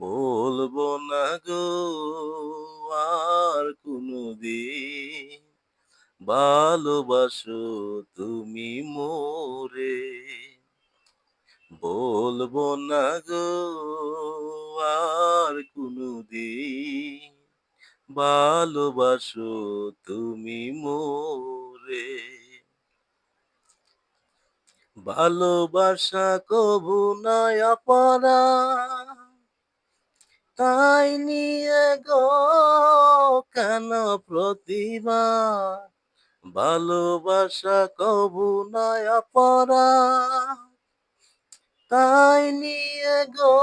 বলব না গো, আর কোনদিন। ভালোবাসো তুমি মোরে, বলব না গো, আর কোনদিন। ভালোবাসো তুমি মোরে, ভালোবাসা কবু নয় অপরা তাই নিয়ে গো কেন প্রতিভা ভালোবাসা কবু নয় অপরা তাই নিয়ে গো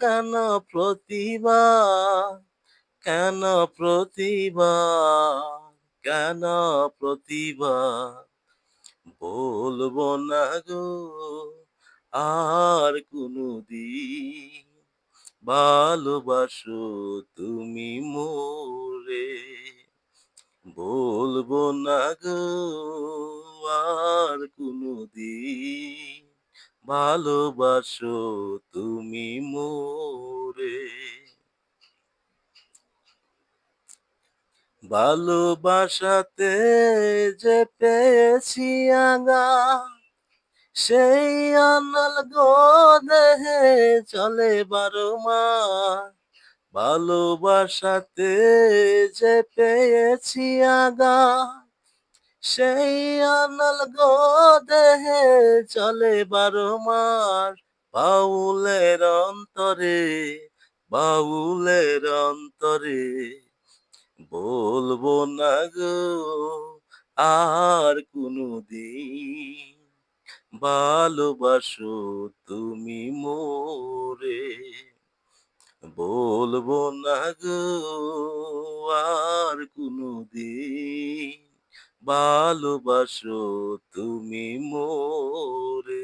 কেন প্রতিভা কেন প্রতিভা কেন প্রতিভা বলব না গো, আর কোনদিন ভালোবাসো তুমি মোরে। বলব না গো, আর কোনদিন ভালোবাসো তুমি মোরে। ভালোবাসাতে যে পেয়েছি আগা সেই আনাল গো দেহে চলে বারো মাস। ভালোবাসাতে যে পেয়েছি আগা। সেই আনাল গো দেহে চলে বারো মাস। বাউলের অন্তরে বাউলের অন্তরে বলব না গো, আর কোনদিন ভালোবাসো তুমি মোরে। বলব না গো আর কোনদিন ভালোবাসো তুমি মোরে।